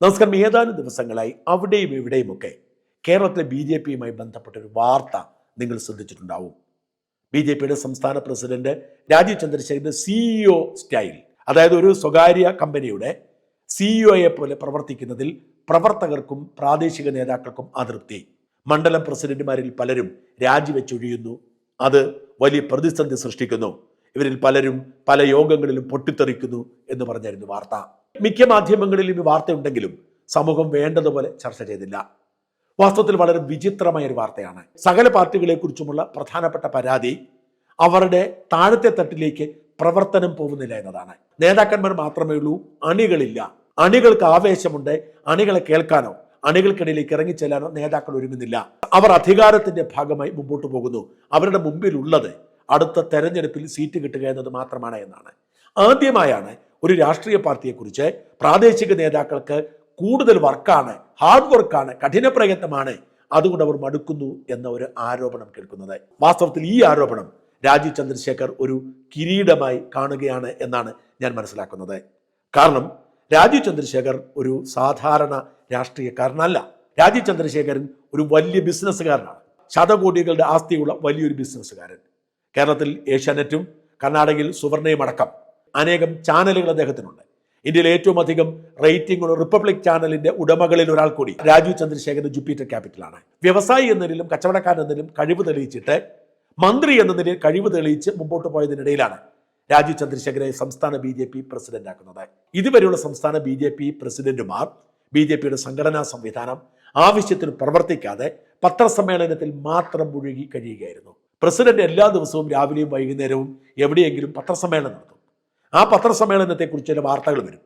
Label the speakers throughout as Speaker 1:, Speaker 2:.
Speaker 1: നമസ്കാരം. ഏതാനും ദിവസങ്ങളായി അവിടെയും ഇവിടെയുമൊക്കെ കേരളത്തിലെ ബി ജെ പിയുമായി ബന്ധപ്പെട്ട ഒരു വാർത്ത നിങ്ങൾ ശ്രദ്ധിച്ചിട്ടുണ്ടാവും. ബി ജെ പിയുടെ സംസ്ഥാന പ്രസിഡന്റ് രാജീവ് ചന്ദ്രശേഖരന്റെ സിഇഒ സ്റ്റൈൽ അതായത് ഒരു സ്വകാര്യ കമ്പനിയുടെ സിഇഒയെ പോലെ പ്രവർത്തിക്കുന്നതിൽ പ്രവർത്തകർക്കും പ്രാദേശിക നേതാക്കൾക്കും അതൃപ്തി. മണ്ഡലം പ്രസിഡന്റുമാരിൽ പലരും രാജിവെച്ചൊഴിയുന്നു. അത് വലിയ പ്രതിസന്ധി സൃഷ്ടിക്കുന്നു. ഇവരിൽ പലരും പല യോഗങ്ങളിലും പൊട്ടിത്തെറിക്കുന്നു എന്ന് പറഞ്ഞായിരുന്നു വാർത്ത. മിക്ക മാധ്യമങ്ങളിലും ഈ വാർത്തയുണ്ടെങ്കിലും സമൂഹം വേണ്ടതുപോലെ ചർച്ച ചെയ്തില്ല. വാസ്തവത്തിൽ വളരെ വിചിത്രമായ ഒരു വാർത്തയാണ്. സകല പാർട്ടികളെ കുറിച്ചുമുള്ള പ്രധാനപ്പെട്ട പരാതി അവരുടെ താഴത്തെ തട്ടിലേക്ക് പ്രവർത്തനം പോകുന്നില്ല എന്നതാണ്. നേതാക്കന്മാർ മാത്രമേ ഉള്ളൂ അണികളില്ല. അണികൾക്ക് ആവേശമുണ്ട് അണികളെ കേൾക്കാനോ അണികൾക്കിടയിലേക്ക് ഇറങ്ങിച്ചെല്ലാനോ നേതാക്കൾ ഒരുങ്ങുന്നില്ല. അവർ അധികാരത്തിന്റെ ഭാഗമായി മുമ്പോട്ട് പോകുന്നു. അവരുടെ മുമ്പിലുള്ളത് അടുത്ത തെരഞ്ഞെടുപ്പിൽ സീറ്റ് കിട്ടുക എന്നത് മാത്രമാണ് എന്നാണ്. ആദ്യമായാണ് ഒരു രാഷ്ട്രീയ പാർട്ടിയെക്കുറിച്ച് പ്രാദേശിക നേതാക്കൾക്ക് കൂടുതൽ വർക്കാണ് ഹാർഡ് വർക്കാണ് കഠിന പ്രയത്നമാണ്. അതുകൊണ്ട് അവർ മടുക്കുന്നു എന്ന ഒരു ആരോപണം കേൾക്കുന്നത്. വാസ്തവത്തിൽ ഈ ആരോപണം രാജീവ് ചന്ദ്രശേഖർ ഒരു കിരീടമായി കാണുകയാണ് എന്നാണ് ഞാൻ മനസ്സിലാക്കുന്നത്. കാരണം രാജീവ് ചന്ദ്രശേഖർ ഒരു സാധാരണ രാഷ്ട്രീയക്കാരനല്ല. രാജീവ് ചന്ദ്രശേഖരൻ ഒരു വലിയ ബിസിനസ്സുകാരനാണ്. ശതകോടികളുടെ ആസ്തിയുള്ള വലിയൊരു ബിസിനസ്സുകാരൻ. കേരളത്തിൽ ഏഷ്യാനെറ്റും കർണാടകയിൽ സുവർണയും അടക്കം. അനേകം ചാനലുകൾ അദ്ദേഹത്തിനുണ്ട്. ഇന്ത്യയിൽ ഏറ്റവും അധികം റേറ്റിംഗ് ഉള്ള റിപ്പബ്ലിക് ചാനലിന്റെ ഉടമകളിൽ ഒരാൾ കൂടി രാജീവ് ചന്ദ്രശേഖരൻ ജുപ്പിറ്റർ ക്യാപിറ്റലാണ് വ്യവസായി എന്നതിലും കച്ചവടക്കാരൻ എന്നതിലും കഴിവ് തെളിയിച്ചിട്ട് മന്ത്രി എന്ന നിലയിൽ കഴിവ് തെളിയിച്ച് മുമ്പോട്ട് പോയതിനിടയിലാണ് രാജീവ് ചന്ദ്രശേഖരെ സംസ്ഥാന ബി ജെ പി പ്രസിഡന്റ് ആക്കുന്നത്. ഇതുവരെയുള്ള സംസ്ഥാന ബി ജെ പി പ്രസിഡന്റുമാർ ബി ജെ പിയുടെ സംഘടനാ സംവിധാനം ആവശ്യത്തിന് പ്രവർത്തിക്കാതെ പത്രസമ്മേളനത്തിൽ മാത്രം മുഴുകി കഴിയുകയായിരുന്നു. പ്രസിഡന്റ് എല്ലാ ദിവസവും രാവിലെയും വൈകുന്നേരവും എവിടെയെങ്കിലും പത്രസമ്മേളനം നടത്തും. ആ പത്രസമ്മേളനത്തെക്കുറിച്ച് ചില വാർത്തകൾ വരും.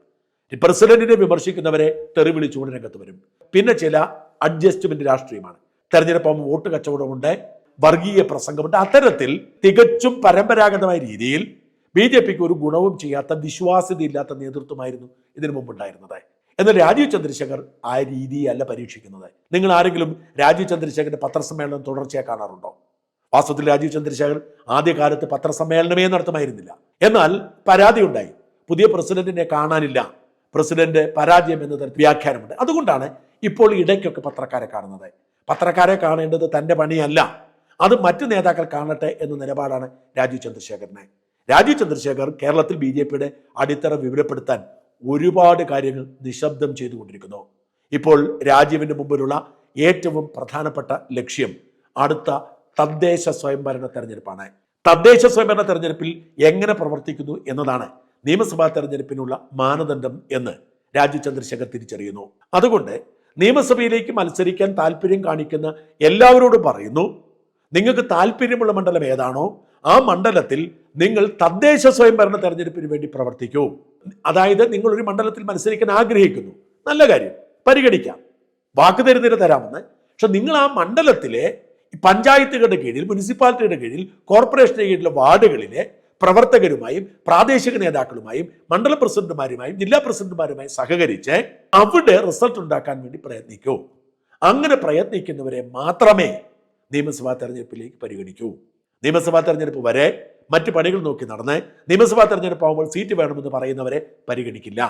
Speaker 1: പ്രസിഡന്റിനെ വിമർശിക്കുന്നവരെ തെറി വിളിച്ചുകൊണ്ട് രംഗത്ത് വരും. പിന്നെ ചില അഡ്ജസ്റ്റ്മെന്റ് രാഷ്ട്രീയമാണ്. തെരഞ്ഞെടുപ്പാകുമ്പോൾ വോട്ട് കച്ചവടമുണ്ട് വർഗീയ പ്രസംഗമുണ്ട്. അത്തരത്തിൽ തികച്ചും പരമ്പരാഗതമായ രീതിയിൽ ബി ജെ പിക്ക് ഒരു ഗുണവും ചെയ്യാത്ത വിശ്വാസ്യതയില്ലാത്ത നേതൃത്വമായിരുന്നു ഇതിനു മുമ്പുണ്ടായിരുന്നത്. എന്നാൽ രാജീവ് ചന്ദ്രശേഖർ ആ രീതിയല്ല പരീക്ഷിക്കുന്നത്. നിങ്ങൾ ആരെങ്കിലും രാജീവ് ചന്ദ്രശേഖരന്റെ പത്രസമ്മേളനം തുടർച്ചയായി കാണാറുണ്ടോ? വാസ്തവത്തിൽ രാജീവ് ചന്ദ്രശേഖർ ആദ്യകാലത്ത് പത്രസമ്മേളനമേ നടത്തുമായിരുന്നില്ല. എന്നാൽ പരാതി ഉണ്ടായി. പുതിയ പ്രസിഡന്റിനെ കാണാനില്ല. പ്രസിഡന്റ് പരാജയം എന്ന തരത്തിൽ വ്യാഖ്യാനമുണ്ട്. അതുകൊണ്ടാണ് ഇപ്പോൾ ഇടയ്ക്കൊക്കെ പത്രക്കാരെ കാണുന്നത്. പത്രക്കാരെ കാണേണ്ടത് തന്റെ പണിയല്ല. അത് മറ്റു നേതാക്കൾ കാണട്ടെ എന്ന നിലപാടാണ് രാജീവ് ചന്ദ്രശേഖരനെ. രാജീവ് ചന്ദ്രശേഖർ കേരളത്തിൽ ബി ജെ പിയുടെ അടിത്തറ വിവരപ്പെടുത്താൻ ഒരുപാട് കാര്യങ്ങൾ നിശബ്ദം ചെയ്തുകൊണ്ടിരിക്കുന്നു. ഇപ്പോൾ രാജീവിന് മുമ്പിലുള്ള ഏറ്റവും പ്രധാനപ്പെട്ട ലക്ഷ്യം അടുത്ത തദ്ദേശ സ്വയംഭരണ തെരഞ്ഞെടുപ്പാണ്. തദ്ദേശ സ്വയംഭരണ തെരഞ്ഞെടുപ്പിൽ എങ്ങനെ പ്രവർത്തിക്കുന്നു എന്നതാണ് നിയമസഭാ തെരഞ്ഞെടുപ്പിനുള്ള മാനദണ്ഡം എന്ന് രാജു ചന്ദ്രശേഖർ തിരിച്ചറിയുന്നു. അതുകൊണ്ട് നിയമസഭയിലേക്ക് മത്സരിക്കാൻ താല്പര്യം കാണിക്കുന്ന എല്ലാവരോടും പറയുന്നു നിങ്ങൾക്ക് താല്പര്യമുള്ള മണ്ഡലം ഏതാണോ ആ മണ്ഡലത്തിൽ നിങ്ങൾ തദ്ദേശ സ്വയംഭരണ തെരഞ്ഞെടുപ്പിന് വേണ്ടി പ്രവർത്തിക്കൂ. അതായത് നിങ്ങൾ ഒരു മണ്ഡലത്തിൽ മത്സരിക്കാൻ ആഗ്രഹിക്കുന്നു. നല്ല കാര്യം. പരിഗണിക്കാം. വാക്ക് തരുന്നതിന് തരാമെന്ന്. പക്ഷെ നിങ്ങൾ ആ മണ്ഡലത്തിലെ പഞ്ചായത്തുകളുടെ കീഴിൽ മുനിസിപ്പാലിറ്റിയുടെ കീഴിൽ കോർപ്പറേഷന്റെ കീഴിലെ വാർഡുകളിലെ പ്രവർത്തകരുമായും പ്രാദേശിക നേതാക്കളുമായും മണ്ഡല പ്രസിഡന്റുമാരുമായും ജില്ലാ പ്രസിഡന്റുമാരുമായും സഹകരിച്ച് അവിടെ റിസൾട്ട് ഉണ്ടാക്കാൻ വേണ്ടി പ്രയത്നിക്കൂ. അങ്ങനെ പ്രയത്നിക്കുന്നവരെ മാത്രമേ നിയമസഭാ തെരഞ്ഞെടുപ്പിലേക്ക് പരിഗണിക്കൂ. നിയമസഭാ തെരഞ്ഞെടുപ്പ് വരെ മറ്റ് പണികൾ നോക്കി നടന്ന് നിയമസഭാ തെരഞ്ഞെടുപ്പ് ആകുമ്പോൾ സീറ്റ് വേണമെന്ന് പറയുന്നവരെ പരിഗണിക്കില്ല.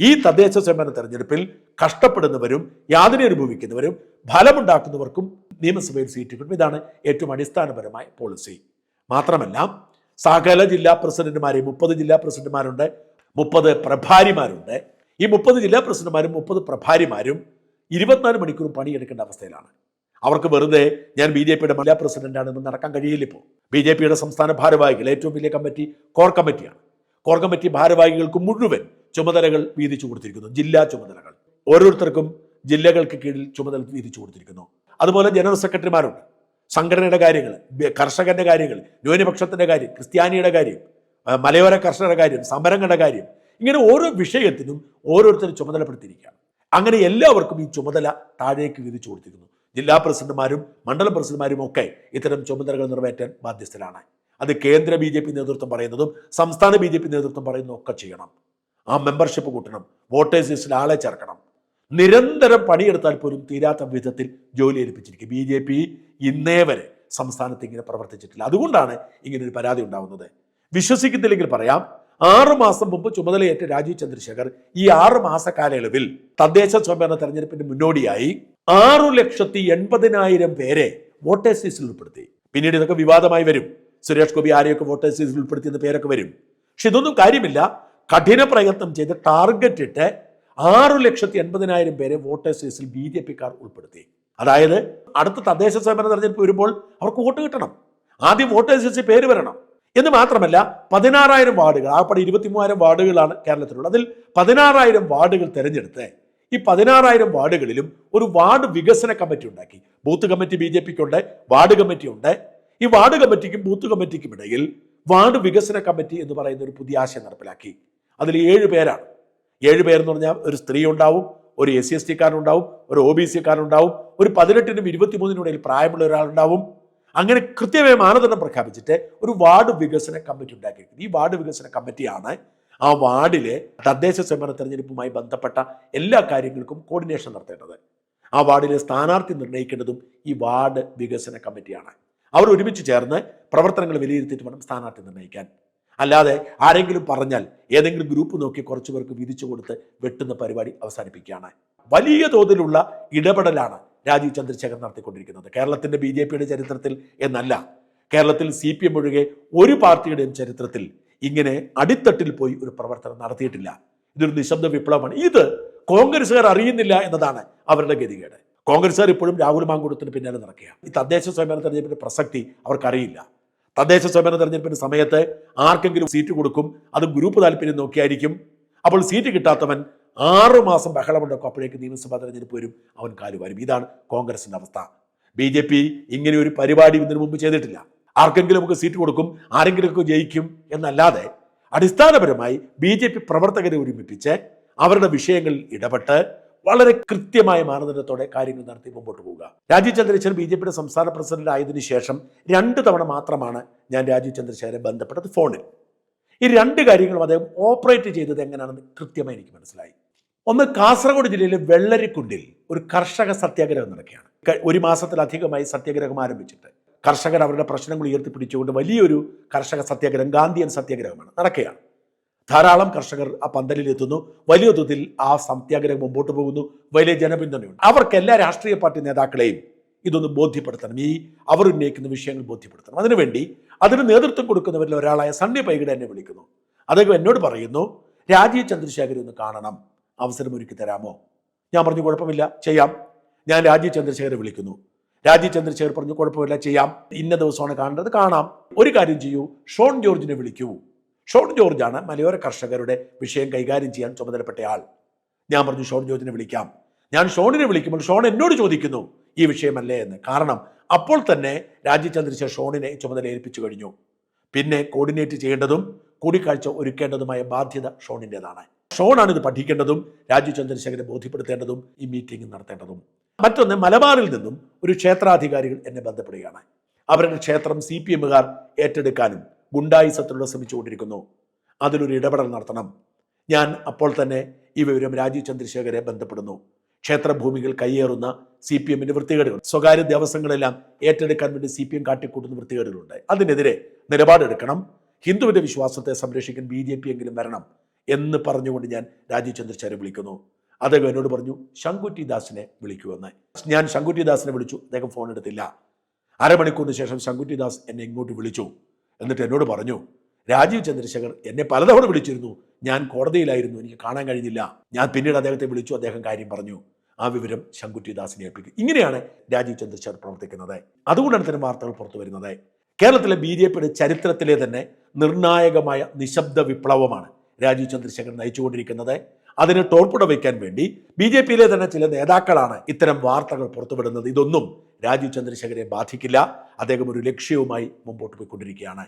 Speaker 1: ഈ തദ്ദേശ സ്വയംഭരണ തെരഞ്ഞെടുപ്പിൽ കഷ്ടപ്പെടുന്നവരും യാതന അനുഭവിക്കുന്നവരും ഫലമുണ്ടാക്കുന്നവർക്കും നിയമസഭയിൽ സീറ്റ് കിട്ടും. ഇതാണ് ഏറ്റവും അടിസ്ഥാനപരമായ പോളിസി മാത്രമല്ല സകല ജില്ലാ പ്രസിഡന്റുമാരെയും മുപ്പത് ജില്ലാ പ്രസിഡന്റുമാരുണ്ട് മുപ്പത് പ്രഭാരിമാരുണ്ട്. ഈ മുപ്പത് ജില്ലാ പ്രസിഡന്റുമാരും മുപ്പത് പ്രഭാരിമാരും ഇരുപത്തിനാല് മണിക്കൂർ പണിയെടുക്കേണ്ട അവസ്ഥയിലാണ്. അവർക്ക് വെറുതെ ഞാൻ ബി ജെ പിയുടെ ജില്ലാ പ്രസിഡന്റാണെന്ന് നടക്കാൻ കഴിയില്ല ഇപ്പോൾ. ബി ജെ പിയുടെ സംസ്ഥാന ഭാരവാഹികൾ ഏറ്റവും വലിയ കമ്മിറ്റി കോർ കമ്മിറ്റിയാണ്. കോർ കമ്മിറ്റി ഭാരവാഹികൾക്ക് മുഴുവൻ ചുമതലകൾ വീതിച്ചു കൊടുത്തിരിക്കുന്നു. ജില്ലാ ചുമതലകൾ. ഓരോരുത്തർക്കും ജില്ലകൾക്ക് കീഴിൽ ചുമതല വീതിച്ചു കൊടുത്തിരിക്കുന്നു. അതുപോലെ ജനറൽ സെക്രട്ടറിമാരുണ്ട്. സംഘടനയുടെ കാര്യങ്ങൾ കർഷകന്റെ കാര്യങ്ങൾ ന്യൂനപക്ഷത്തിന്റെ കാര്യം ക്രിസ്ത്യാനിയുടെ കാര്യം മലയോര കർഷകരുടെ കാര്യം സമരങ്ങളുടെ കാര്യം ഇങ്ങനെ ഓരോ വിഷയത്തിനും ഓരോരുത്തരും ചുമതലപ്പെടുത്തിയിരിക്കുകയാണ്. അങ്ങനെ എല്ലാവർക്കും ഈ ചുമതല താഴേക്ക് വീതിച്ചു കൊടുത്തിരുന്നു ജില്ലാ പ്രസിഡന്റുമാരും മണ്ഡലം പ്രസിഡന്റുമാരും ഒക്കെ ഇത്തരം ചുമതലകൾ നിറവേറ്റാൻ ബാധ്യസ്ഥരാണ്. അത് കേന്ദ്ര ബി ജെ പി നേതൃത്വം പറയുന്നതും സംസ്ഥാന ബി ജെ പി നേതൃത്വം പറയുന്നതും ഒക്കെ ചെയ്യണം. ആ മെമ്പർഷിപ്പ് കൂട്ടണം. വോട്ടേഴ്സ് ലിസ്റ്റിൽ ആളെ ചേർക്കണം. നിരന്തരം പണിയെടുത്താൽ പോലും തീരാത്ത വിധത്തിൽ ജോലി ഏൽപ്പിച്ചിരിക്കും. ബി ജെ പി ഇന്നേ വരെ സംസ്ഥാനത്ത് ഇങ്ങനെ പ്രവർത്തിച്ചിട്ടില്ല. അതുകൊണ്ടാണ് ഇങ്ങനെ ഒരു പരാതി ഉണ്ടാവുന്നത്. വിശ്വസിക്കുന്നില്ലെങ്കിൽ പറയാം ആറ് മാസം മുമ്പ് ചുമതലയേറ്റ രാജീവ് ചന്ദ്രശേഖർ ഈ ആറ് മാസ കാലയളവിൽ തദ്ദേശ സ്വയംഭരണ തെരഞ്ഞെടുപ്പിന് മുന്നോടിയായി ആറു ലക്ഷത്തി എൺപതിനായിരം പേരെ വോട്ടേഴ്സ് ലിസ്റ്റിൽ ഉൾപ്പെടുത്തി. പിന്നീട് ഇതൊക്കെ വിവാദമായി വരും. സുരേഷ് ഗോപി ആരെയൊക്കെ വോട്ടേഴ്സ് ലിസ്റ്റിൽ ഉൾപ്പെടുത്തിയെന്ന പേരൊക്കെ വരും. പക്ഷെ ഇതൊന്നും കാര്യമില്ല. കഠിന പ്രയത്നം ചെയ്ത് ടാർഗറ്റ് ഇട്ട് ആറു ലക്ഷത്തി എൺപതിനായിരം പേരെ വോട്ടേഴ്സ് ലിസ്റ്റിൽ ബി ജെ പിക്കാർ ഉൾപ്പെടുത്തി. അതായത് അടുത്ത തദ്ദേശ സ്വയംഭരണ തെരഞ്ഞെടുപ്പ് വരുമ്പോൾ അവർക്ക് വോട്ട് കിട്ടണം. ആദ്യം വോട്ടേഴ്സ് ലിസ്റ്റിൽ പേര് വരണം. എന്ന് മാത്രമല്ല പതിനാറായിരം വാർഡുകൾ ആപ്പടെ ഇരുപത്തി മൂവായിരം വാർഡുകളാണ് കേരളത്തിലുള്ളത്. അതിൽ പതിനാറായിരം വാർഡുകൾ തിരഞ്ഞെടുത്ത് ഈ പതിനാറായിരം വാർഡുകളിലും ഒരു വാർഡ് വികസന കമ്മിറ്റി ഉണ്ടാക്കി. ബൂത്ത് കമ്മിറ്റി ബി ജെ പിക്കുണ്ട് വാർഡ് കമ്മിറ്റി ഉണ്ട് ഈ വാർഡ് കമ്മിറ്റിക്കും ബൂത്ത് കമ്മിറ്റിക്കും ഇടയിൽ വാർഡ് വികസന കമ്മിറ്റി എന്ന് പറയുന്ന ഒരു പുതിയ ആശയം നടപ്പിലാക്കി. അതിൽ ഏഴ് പേരാണ്. ഏഴ് പേരെന്ന് പറഞ്ഞാൽ ഒരു സ്ത്രീ ഉണ്ടാവും ഒരു എസ് സി എസ് ടിക്കാരനുണ്ടാവും ഒരു ഒ ബി സിക്കാരനുണ്ടാവും ഒരു പതിനെട്ടിനും ഇരുപത്തിമൂന്നിനും ഇടയിൽ പ്രായമുള്ള ഒരാളുണ്ടാവും. അങ്ങനെ കൃത്യമായ മാനദണ്ഡം പ്രഖ്യാപിച്ചിട്ട് ഒരു വാർഡ് വികസന കമ്മിറ്റി ഉണ്ടാക്കിയിരിക്കുന്നത് ഈ വാർഡ് വികസന കമ്മിറ്റിയാണ് ആ വാർഡിലെ തദ്ദേശ സ്വയംഭരണ തെരഞ്ഞെടുപ്പുമായി ബന്ധപ്പെട്ട എല്ലാ കാര്യങ്ങൾക്കും കോർഡിനേഷൻ നടത്തേണ്ടത്. ആ വാർഡിലെ സ്ഥാനാർത്ഥി നിർണയിക്കേണ്ടതും ഈ വാർഡ് വികസന കമ്മിറ്റിയാണ്. അവർ ഒരുമിച്ച് ചേർന്ന് പ്രവർത്തനങ്ങൾ വിലയിരുത്തിയിട്ട് വേണം സ്ഥാനാർത്ഥി നിർണയിക്കാൻ. അല്ലാതെ ആരെങ്കിലും പറഞ്ഞാൽ ഏതെങ്കിലും ഗ്രൂപ്പ് നോക്കി കുറച്ചു പേർക്ക് വിധിച്ചു കൊടുത്ത് വെട്ടുന്ന പരിപാടി അവസാനിപ്പിക്കുകയാണ്. വലിയ തോതിലുള്ള ഇടപെടലാണ് രാജീവ് ചന്ദ്രശേഖർ നടത്തിക്കൊണ്ടിരിക്കുന്നത്. കേരളത്തിന്റെ ബി ജെ പിയുടെ ചരിത്രത്തിൽ എന്നല്ല കേരളത്തിൽ സി പി എം ഒഴികെ ഒരു പാർട്ടിയുടെയും ചരിത്രത്തിൽ ഇങ്ങനെ അടിത്തട്ടിൽ പോയി ഒരു പ്രവർത്തനം നടത്തിയിട്ടില്ല. ഇതൊരു നിശബ്ദ വിപ്ലവമാണ്. ഇത് കോൺഗ്രസ്സുകാർ അറിയുന്നില്ല എന്നതാണ് അവരുടെ ഗതികേട്. കോൺഗ്രസ്സുകാർ ഇപ്പോഴും രാഹുൽ മാങ്കുടത്തിന് പിന്നാലെ നടക്കുക ഈ തദ്ദേശ സ്വയംഭരണ തെരഞ്ഞെടുപ്പിന്റെ പ്രസക്തി അവർക്കറിയില്ല. തദ്ദേശ സ്വയംഭരണ തെരഞ്ഞെടുപ്പിന്റെ സമയത്ത് ആർക്കെങ്കിലും സീറ്റ് കൊടുക്കും അത് ഗ്രൂപ്പ് താല്പര്യം നോക്കിയായിരിക്കും. അപ്പോൾ സീറ്റ് കിട്ടാത്തവൻ ആറു മാസം ബഹളമുണ്ടാക്കും അപ്പോഴേക്ക് നിയമസഭാ തെരഞ്ഞെടുപ്പ് വരും അവൻ കാലുവാരും ഇതാണ് കോൺഗ്രസിന്റെ അവസ്ഥ. ബി ജെ പി ഇങ്ങനെ ഒരു പരിപാടി ഇതിനു മുമ്പ് ചെയ്തിട്ടില്ല. ആർക്കെങ്കിലും ഒക്കെ സീറ്റ് കൊടുക്കും ആരെങ്കിലുമൊക്കെ ജയിക്കും എന്നല്ലാതെ അടിസ്ഥാനപരമായി ബി ജെ പി പ്രവർത്തകരെ ഒരുമിപ്പിച്ച് അവരുടെ വിഷയങ്ങളിൽ ഇടപെട്ട് വളരെ കൃത്യമായ മാനദണ്ഡത്തോടെ കാര്യങ്ങൾ നടത്തി മുമ്പോട്ട് പോവുക. രാജീവ് ചന്ദ്രശേഖരൻ ബി ജെ പിയുടെ സംസ്ഥാന പ്രസിഡന്റ് ആയതിനു ശേഷം രണ്ട് തവണ മാത്രമാണ് ഞാൻ രാജീവ് ചന്ദ്രശേഖരെ ബന്ധപ്പെട്ടത് ഫോണിൽ. ഈ രണ്ട് കാര്യങ്ങളും അദ്ദേഹം ഓപ്പറേറ്റ് ചെയ്തത് എങ്ങനെയാണെന്ന് കൃത്യമായി എനിക്ക് മനസ്സിലായി. ഒന്ന് കാസർഗോഡ് ജില്ലയിലെ വെള്ളരിക്കുണ്ടിൽ ഒരു കർഷക സത്യാഗ്രഹം നടക്കുകയാണ്. ഒരു മാസത്തിലധികമായി സത്യാഗ്രഹം ആരംഭിച്ചിട്ട്. കർഷകർ അവരുടെ പ്രശ്നങ്ങൾ ഉയർത്തിപ്പിടിച്ചുകൊണ്ട് വലിയൊരു കർഷക സത്യാഗ്രഹം ഗാന്ധിയൻ സത്യാഗ്രഹമാണ് നടക്കുകയാണ്. ധാരാളം കർഷകർ ആ പന്തലിൽ എത്തുന്നു വലിയ തോതിൽ ആ സത്യാഗ്രഹം മുമ്പോട്ട് പോകുന്നു. വലിയ ജനപിന്തുണയുണ്ട്. അവർക്ക് എല്ലാ രാഷ്ട്രീയ പാർട്ടി നേതാക്കളെയും ഇതൊന്ന് ബോധ്യപ്പെടുത്തണം. ഈ അവർ ഉന്നയിക്കുന്ന വിഷയങ്ങൾ ബോധ്യപ്പെടുത്തണം. അതിനുവേണ്ടി അതിന് നേതൃത്വം കൊടുക്കുന്നവരിൽ ഒരാളായ സണ്ണി പൈകിട എന്നെ വിളിക്കുന്നു. അദ്ദേഹം എന്നോട് പറയുന്നു രാജീവ് ചന്ദ്രശേഖരൻ ഒന്ന് കാണണം. അവസരം ഒരുക്കി തരാമോ? ഞാൻ പറഞ്ഞു കുഴപ്പമില്ല. ചെയ്യാം. ഞാൻ രാജീവ് ചന്ദ്രശേഖരെ വിളിക്കുന്നു. രാജീവ് ചന്ദ്രശേഖർ പറഞ്ഞു കുഴപ്പമില്ല. ചെയ്യാം. ഇന്ന ദിവസമാണ് കാണേണ്ടത്. കാണാം. ഒരു കാര്യം ചെയ്യൂ. ഷോൺ ജോർജിനെ വിളിക്കൂ. ഷോൺ ജോർജാണ് മലയോര കർഷകരുടെ വിഷയം കൈകാര്യം ചെയ്യാൻ ചുമതലപ്പെട്ട ആൾ. ഞാൻ പറഞ്ഞു ഷോൺ ജോർജിനെ വിളിക്കാം. ഞാൻ ഷോണിനെ വിളിക്കുമ്പോൾ ഷോൺ എന്നോട് ചോദിക്കുന്നു ഈ വിഷയമല്ലേ എന്ന്. കാരണം അപ്പോൾ തന്നെ രാജീവ് ഷോണിനെ ചുമതല ഏൽപ്പിച്ചു കഴിഞ്ഞു. പിന്നെ കോർഡിനേറ്റ് ചെയ്യേണ്ടതും കൂടിക്കാഴ്ച ഒരുക്കേണ്ടതുമായ ബാധ്യത ഷോണിന്റെതാണ്. ഷോണാണ് ഇത് പഠിക്കേണ്ടതും രാജീവ് ചന്ദ്രശേഖരെ ബോധ്യപ്പെടുത്തേണ്ടതും ഈ മീറ്റിംഗ് നടത്തേണ്ടതും. മറ്റൊന്ന് മലബാറിൽ നിന്നും ഒരു ക്ഷേത്രാധികാരികൾ എന്നെ ബന്ധപ്പെടുകയാണ്. അവരുടെ ക്ഷേത്രം സി പി എമ്മുകാർ ഏറ്റെടുക്കാനും ഗുണ്ടായിസത്തിലൂടെ ശ്രമിച്ചുകൊണ്ടിരിക്കുന്നു. അതിലൊരു ഇടപെടൽ നടത്തണം. ഞാൻ അപ്പോൾ തന്നെ ഈ വിവരം രാജീവ് ചന്ദ്രശേഖരെ ബന്ധപ്പെടുന്നു. ക്ഷേത്രഭൂമികൾ കയ്യേറുന്ന സി പി എമ്മിന്റെ വൃത്തികേടുകൾ. സ്വകാര്യ ദേവസ്വങ്ങളെല്ലാം ഏറ്റെടുക്കാൻ വേണ്ടി സി പി എം കാട്ടിക്കൂട്ടുന്ന വൃത്തികേടുകളുണ്ട്. അതിനെതിരെ നിലപാടെടുക്കണം. ഹിന്ദുവിന്റെ വിശ്വാസത്തെ സംരക്ഷിക്കാൻ ബി ജെ പി എങ്കിലും വരണം എന്ന് പറഞ്ഞുകൊണ്ട് ഞാൻ രാജീവ് ചന്ദ്രശേഖരെ വിളിക്കുന്നു. അദ്ദേഹം എന്നോട് പറഞ്ഞു ശങ്കുറ്റി ദാസിനെ വിളിക്കുമെന്ന് ഞാൻ ശങ്കുറ്റി ദാസിനെ വിളിച്ചു. അദ്ദേഹം ഫോൺ എടുത്തില്ല. അരമണിക്കൂറിന് ശേഷം ശങ്കുറ്റി ദാസ് എന്നെ ഇങ്ങോട്ട് വിളിച്ചു. എന്നിട്ട് എന്നോട് പറഞ്ഞു രാജീവ് ചന്ദ്രശേഖർ എന്നെ പലതവണ വിളിച്ചിരുന്നു. ഞാൻ കോടതിയിലായിരുന്നു. എനിക്ക് കാണാൻ കഴിഞ്ഞില്ല. ഞാൻ പിന്നീട് അദ്ദേഹത്തെ വിളിച്ചു. അദ്ദേഹം കാര്യം പറഞ്ഞു. ആ വിവരം ശങ്കുറ്റി ദാസിനെ ഏൽപ്പിക്കും. ഇങ്ങനെയാണ് രാജീവ് ചന്ദ്രശേഖർ പ്രവർത്തിക്കുന്നത്. അതുകൊണ്ടാണ് ഇത്തരം വാർത്തകൾ പുറത്തു വരുന്നത്. കേരളത്തിലെ ബി ജെ പിയുടെ ചരിത്രത്തിലെ തന്നെ നിർണായകമായ നിശബ്ദ വിപ്ലവമാണ് രാജീവ് ചന്ദ്രശേഖർ നയിച്ചുകൊണ്ടിരിക്കുന്നത്. അതിന് ടോർപ്പിട വയ്ക്കാൻ വേണ്ടി ബി ജെ പിയിലെ തന്നെ ചില നേതാക്കളാണ് ഇത്തരം വാർത്തകൾ പുറത്തുവിടുന്നത്. ഇതൊന്നും രാജീവ് ചന്ദ്രശേഖരെ ബാധിക്കില്ല. അദ്ദേഹം ഒരു ലക്ഷ്യവുമായി മുമ്പോട്ട് പോയിക്കൊണ്ടിരിക്കുകയാണ്.